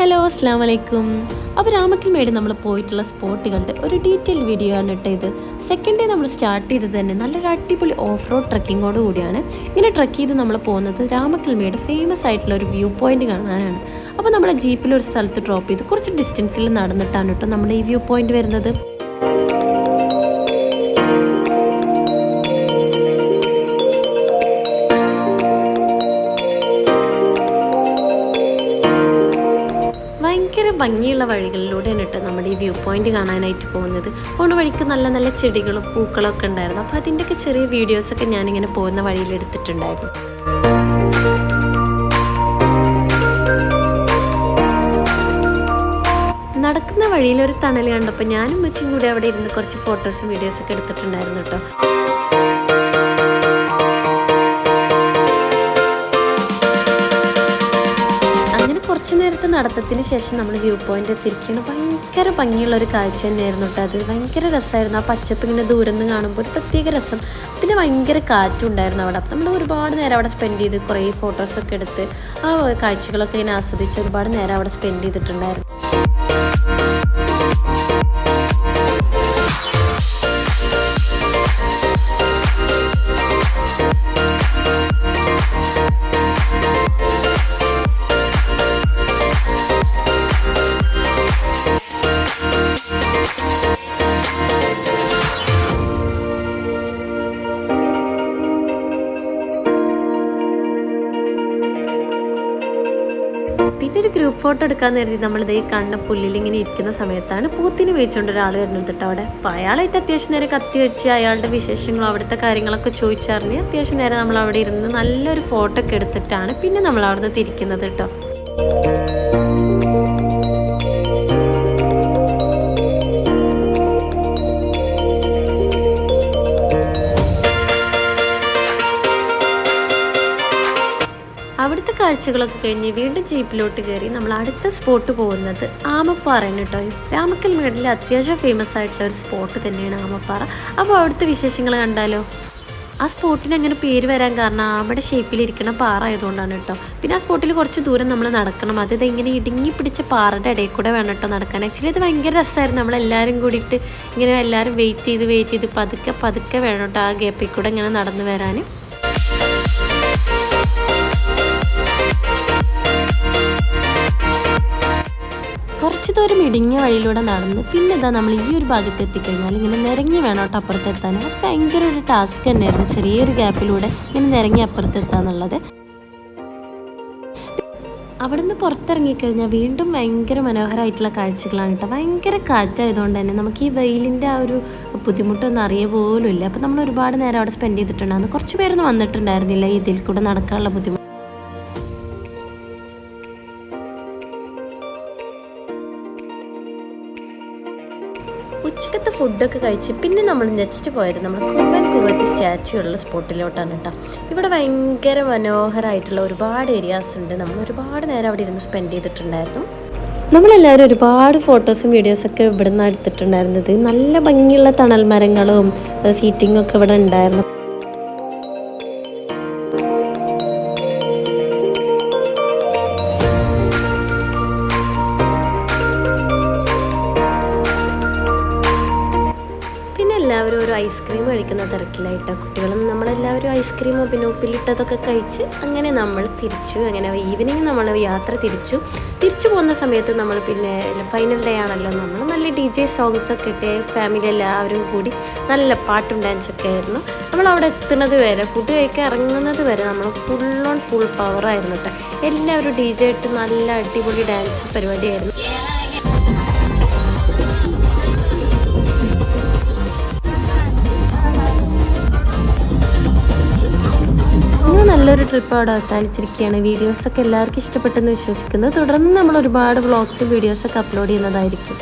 Hello അസ്സാം വലൈക്കും അപ്പോൾ രാമക്കിൽമേട് നമ്മൾ പോയിട്ടുള്ള സ്പോട്ടുകളുടെ ഒരു ഡീറ്റെയിൽ വീഡിയോ ആണ് കേട്ടോ ഇത്. സെക്കൻഡ് ഡേ നമ്മൾ സ്റ്റാർട്ട് ചെയ്തത് തന്നെ നല്ലൊരു അടിപൊളി ഓഫ് റോഡ് ട്രക്കിങ്ങോട് കൂടിയാണ്. ഇങ്ങനെ ട്രക്ക് ചെയ്ത് നമ്മൾ പോകുന്നത് രാമക്കിൽമേട് ഫേമസ് ആയിട്ടുള്ള ഒരു വ്യൂ പോയിന്റ് കാണാനാണ്. അപ്പോൾ നമ്മളെ ജീപ്പിൽ ഒരു സ്ഥലത്ത് ഡ്രോപ്പ് ചെയ്ത് കുറച്ച് ഡിസ്റ്റൻസിൽ നടന്നിട്ടാണ് കേട്ടോ നമ്മുടെ ഈ വ്യൂ പോയിന്റ് വരുന്നത്. ഭംഗിയുള്ള വഴികളിലൂടെയാണ് കേട്ടോ നമ്മുടെ ഈ വ്യൂ പോയിന്റ് കാണാനായിട്ട് പോകുന്നത്. പോകുന്ന വഴിക്ക് നല്ല നല്ല ചെടികളും പൂക്കളും ഒക്കെ ഉണ്ടായിരുന്നു. അപ്പോൾ അതിന്റെയൊക്കെ ചെറിയ വീഡിയോസൊക്കെ ഞാനിങ്ങനെ പോകുന്ന വഴിയിൽ എടുത്തിട്ടുണ്ടായിരുന്നു. നടക്കുന്ന വഴിയിൽ ഒരു തണൽ കണ്ടപ്പോൾ ഞാനും വെച്ചും കൂടി അവിടെ ഇരുന്ന് കുറച്ച് ഫോട്ടോസും വീഡിയോസൊക്കെ എടുത്തിട്ടുണ്ടായിരുന്നു കേട്ടോ. കുറച്ച് നേരത്തെ നടത്തത്തിന് ശേഷം നമ്മൾ വ്യൂ പോയിന്റ് എത്തിയിരിക്കുകയാണ്. ഭയങ്കര ഭംഗിയുള്ള ഒരു കാഴ്ച തന്നെയായിരുന്നു കേട്ടോ അത്. ഭയങ്കര രസമായിരുന്നു. ആ പച്ചപ്പ് ഇങ്ങനെ ദൂരം നിന്ന് കാണുമ്പോൾ ഒരു പ്രത്യേക രസം. പിന്നെ ഭയങ്കര കാറ്റും ഉണ്ടായിരുന്നു അവിടെ. അപ്പം നമ്മൾ ഒരുപാട് നേരം അവിടെ സ്പെൻഡ് ചെയ്ത് കുറേ ഫോട്ടോസൊക്കെ എടുത്ത് ആ കാഴ്ചകളൊക്കെ ഇങ്ങനെ ആസ്വദിച്ച് ഒരുപാട് നേരം അവിടെ സ്പെൻഡ് ചെയ്തിട്ടുണ്ടായിരുന്നു. പിന്നെ ഒരു ഗ്രൂപ്പ് ഫോട്ടോ എടുക്കാൻ കരുതി നമ്മൾ ഈ കണ്ണ പുല്ലിൽ ഇങ്ങനെ ഇരിക്കുന്ന സമയത്താണ് പൂത്തിന് വെച്ചുകൊണ്ട് ഒരാൾ വരുന്നെടുത്തിട്ട് അവിടെ. അപ്പോൾ അയാളായിട്ട് അത്യാവശ്യം നേരെ കത്തി വെച്ച് അയാളുടെ വിശേഷങ്ങളും അവിടുത്തെ കാര്യങ്ങളൊക്കെ ചോദിച്ചറിഞ്ഞ് അത്യാവശ്യം നേരെ നമ്മൾ അവിടെ ഇരുന്ന് നല്ലൊരു ഫോട്ടോ ഒക്കെ എടുത്തിട്ടാണ് പിന്നെ നമ്മൾ അവിടെ നിന്ന് തിരിക്കുന്നത് കേട്ടോ. അവിടുത്തെ കാഴ്ചകളൊക്കെ കഴിഞ്ഞ് വീണ്ടും ജീപ്പിലോട്ട് കയറി നമ്മൾ അടുത്ത സ്പോട്ട് പോകുന്നത് ആമപ്പാറയാണ് കേട്ടോ. രാമക്കൽ മേടിലെ അത്യാവശ്യം ഫേമസ് ആയിട്ടുള്ള ഒരു സ്പോട്ട് തന്നെയാണ് ആമപ്പാറ. അപ്പോൾ അവിടുത്തെ വിശേഷങ്ങൾ കണ്ടാലോ? ആ സ്പോട്ടിന് അങ്ങനെ പേര് വരാൻ കാരണം ആമയുടെ ഷേപ്പിലിരിക്കുന്ന പാറ ആയതുകൊണ്ടാണ് കേട്ടോ. പിന്നെ ആ സ്പോട്ടിൽ കുറച്ച് ദൂരം നമ്മൾ നടക്കണം. അതായത് ഇത് ഇങ്ങനെ ഇടുങ്ങി പിടിച്ച പാറയുടെ ഇടയിൽ കൂടെ വേണം കേട്ടോ നടക്കാൻ. ആക്ച്വലി അത് ഭയങ്കര രസമായിരുന്നു. നമ്മളെല്ലാവരും കൂടിയിട്ട് ഇങ്ങനെ എല്ലാവരും വെയിറ്റ് ചെയ്ത് വെയിറ്റ് ചെയ്ത് പതുക്കെ പതുക്കെ വേണം കേട്ടോ ആ ഗ്യാപ്പിൽ കൂടെ ഇങ്ങനെ നടന്നു വരാൻ. ദൂരം ഇടുങ്ങിയ വഴിയിലൂടെ നടന്ന് പിന്നെ ഇതാ നമ്മൾ ഈ ഒരു ഭാഗത്ത് എത്തിക്കഴിഞ്ഞാൽ ഇങ്ങനെ നിരങ്ങി വേണം കേട്ടോ അപ്പുറത്തെത്താൻ. അത് ഭയങ്കര ഒരു ടാസ്ക് തന്നെയായിരുന്നു. ചെറിയൊരു ഗ്യാപ്പിലൂടെ ഇങ്ങനെ നിരങ്ങി അപ്പുറത്തെത്താന്നുള്ളത് അവിടുന്ന് പുറത്തിറങ്ങിക്കഴിഞ്ഞാൽ വീണ്ടും ഭയങ്കര മനോഹരമായിട്ടുള്ള കാഴ്ചകളാണ് കേട്ടോ. ഭയങ്കര കാറ്റായതുകൊണ്ട് തന്നെ നമുക്ക് ഈ വെയിലിന്റെ ആ ഒരു ബുദ്ധിമുട്ടൊന്നും അറിയ പോലും ഇല്ല. അപ്പം നമ്മൾ ഒരുപാട് നേരം അവിടെ സ്പെൻഡ് ചെയ്തിട്ടുണ്ടായിരുന്നു. കുറച്ച് പേരൊന്നും വന്നിട്ടുണ്ടായിരുന്നില്ല. ഇതിൽ കൂടെ നടക്കാനുള്ള ബുദ്ധിമുട്ട്. ഉച്ചക്കത്തെ ഫുഡൊക്കെ കഴിച്ച് പിന്നെ നമ്മൾ നെക്സ്റ്റ് പോയത് നമ്മൾ കുറുവൻ കുറുവത്തി സ്റ്റാച്ചു ഉള്ള സ്പോട്ടിലോട്ടാണ് കേട്ടോ. ഇവിടെ ഭയങ്കര മനോഹരമായിട്ടുള്ള ഒരുപാട് ഏരിയാസ് ഉണ്ട്. നമ്മൾ ഒരുപാട് നേരം അവിടെ ഇരുന്ന് സ്പെൻഡ് ചെയ്തിട്ടുണ്ടായിരുന്നു. നമ്മളെല്ലാവരും ഒരുപാട് ഫോട്ടോസും വീഡിയോസൊക്കെ ഇവിടെ നിന്ന് എടുത്തിട്ടുണ്ടായിരുന്നത്. നല്ല ഭംഗിയുള്ള തണൽ മരങ്ങളും സീറ്റിങ്ങും ഒക്കെ ഇവിടെ ഉണ്ടായിരുന്നു. എല്ലാവരും ഒരു ഐസ്ക്രീം കഴിക്കുന്ന തിരക്കിലായിട്ട് കുട്ടികളും നമ്മളെല്ലാവരും ഐസ്ക്രീമും പിന്നെ ഉപ്പിലിട്ടതൊക്കെ കഴിച്ച് അങ്ങനെ നമ്മൾ തിരിച്ചു അങ്ങനെ ഈവനിങ് നമ്മൾ യാത്ര തിരിച്ചു. തിരിച്ചു പോകുന്ന സമയത്ത് നമ്മൾ പിന്നെ ഫൈനൽ ഡേ ആണല്ലോ. നമ്മൾ നല്ല ഡി ജെ സോങ്സൊക്കെ ഇട്ട് ഫാമിലി എല്ലാവരും കൂടി നല്ല പാട്ടും ഡാൻസൊക്കെ ആയിരുന്നു. നമ്മൾ അവിടെ എത്തുന്നത് വരെ ഫുഡ് കഴിക്കാൻ ഇറങ്ങുന്നത് വരെ നമ്മൾ ഫുൾ ഓൺ ഫുൾ പവറായിരുന്നു കേട്ടോ എല്ലാവരും ഡി ജെ ഇട്ട് നല്ല അടിപൊളി ഡാൻസ് പരിപാടിയായിരുന്നു. നല്ലൊരു ട്രിപ്പ് അവിടെ അവസാനിച്ചിരിക്കുകയാണ്. വീഡിയോസൊക്കെ എല്ലാവർക്കും ഇഷ്ടപ്പെട്ടെന്ന് വിശ്വസിക്കുന്നു. തുടർന്ന് നമ്മൾ ഒരുപാട് വ്ളോഗ്സും വീഡിയോസൊക്കെ അപ്ലോഡ് ചെയ്യുന്നതായിരിക്കും.